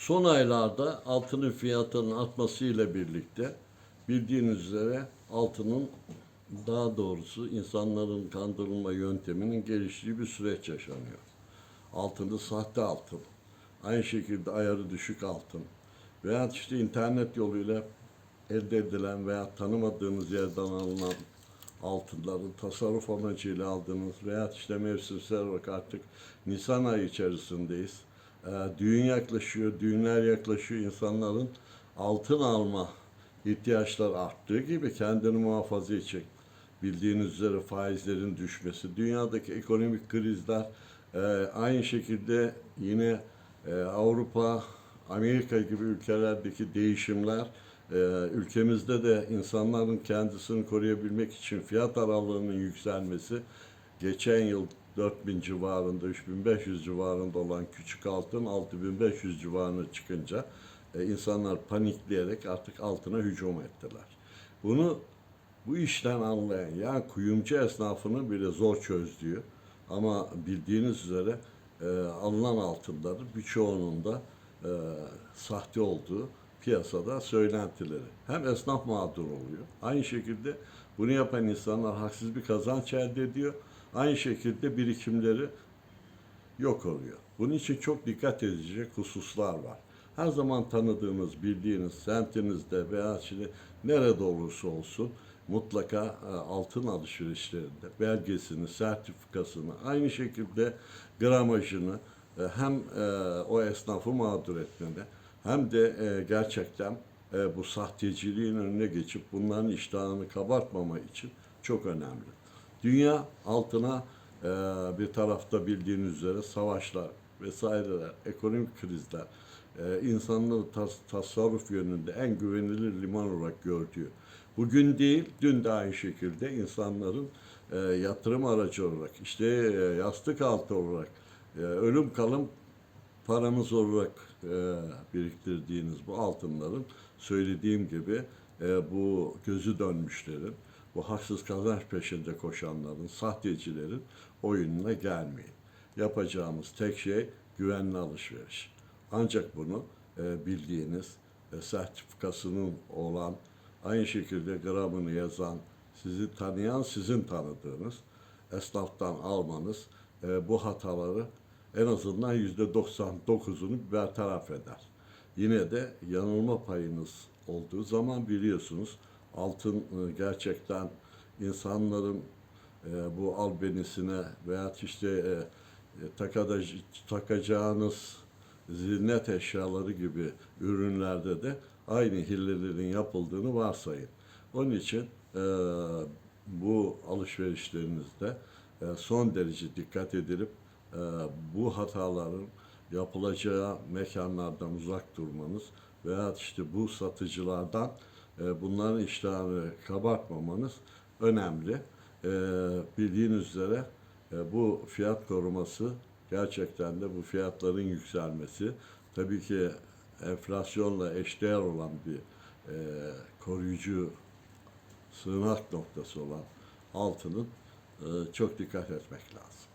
Son aylarda altının fiyatının artmasıyla birlikte bildiğiniz üzere altının daha doğrusu insanların kandırılma yönteminin geliştiği bir süreç yaşanıyor. Altını sahte altın, aynı şekilde ayarı düşük altın veya işte internet yoluyla elde edilen veya tanımadığınız yerden alınan altınların tasarruf amacıyla aldığınız veya işte mevsimsel olarak artık Nisan ayı içerisindeyiz. Ee, düğün yaklaşıyor, düğünler yaklaşıyor. İnsanların altın alma ihtiyaçları arttığı gibi kendini muhafaza için bildiğiniz üzere faizlerin düşmesi, dünyadaki ekonomik krizler, e, aynı şekilde yine e, Avrupa, Amerika gibi ülkelerdeki değişimler, e, ülkemizde de insanların kendisini koruyabilmek için fiyat aralığının yükselmesi, geçen yıl 4000 civarında, 3500 civarında olan küçük altın 6500 civarına çıkınca e, insanlar panikleyerek artık altına hücum ettiler. Bunu bu işten anlayan yani kuyumcu esnafını bile zor çözdüğü ama bildiğiniz üzere e, alınan altınların birçoğunun da e, sahte olduğu piyasada söylentileri. Hem esnaf mağdur oluyor. Aynı şekilde bunu yapan insanlar haksız bir kazanç elde ediyor. Aynı şekilde birikimleri yok oluyor. Bunun için çok dikkat edilecek hususlar var. Her zaman tanıdığınız, bildiğiniz semtinizde veya şimdi nerede olursa olsun mutlaka e, altın alışverişlerinde belgesini, sertifikasını, aynı şekilde gramajını e, hem e, o esnafı mağdur etmeme hem de gerçekten bu sahteciliğin önüne geçip bunların iştahını kabartmama için çok önemli. Dünya altına e, bir tarafta bildiğiniz üzere savaşlar vesaireler, ekonomik krizler, e, insanlığı tas- tasarruf yönünde en güvenilir liman olarak gördüğü. Bugün değil, dün de aynı şekilde insanların e, yatırım aracı olarak, işte e, yastık altı olarak, e, ölüm kalım paranız olarak e, biriktirdiğiniz bu altınların söylediğim gibi e, bu gözü dönmüşlerin, bu haksız kazanç peşinde koşanların, sahtecilerin oyununa gelmeyin. Yapacağımız tek şey güvenli alışveriş. Ancak bunu e, bildiğiniz e, sertifikasının olan, aynı şekilde gramını yazan, sizi tanıyan, sizin tanıdığınız esnaftan almanız e, bu hataları en azından yüzde 99'unu bertaraf eder. Yine de yanılma payınız olduğu zaman biliyorsunuz altın e, gerçekten insanların e, bu albenisine veya işte e, takacağınız ziynet eşyaları gibi ürünlerde de aynı hillelerin yapıldığını varsayın. Onun için bu alışverişlerinizde son derece dikkat edilip bu hataların yapılacağı mekanlardan uzak durmanız veya işte bu satıcılardan bunların iştahını kabartmamanız önemli. E, bildiğiniz üzere e, bu fiyat koruması gerçekten de bu fiyatların yükselmesi tabii ki enflasyonla eşdeğer olan bir e, koruyucu sığınak noktası olan altının e, çok dikkat etmek lazım.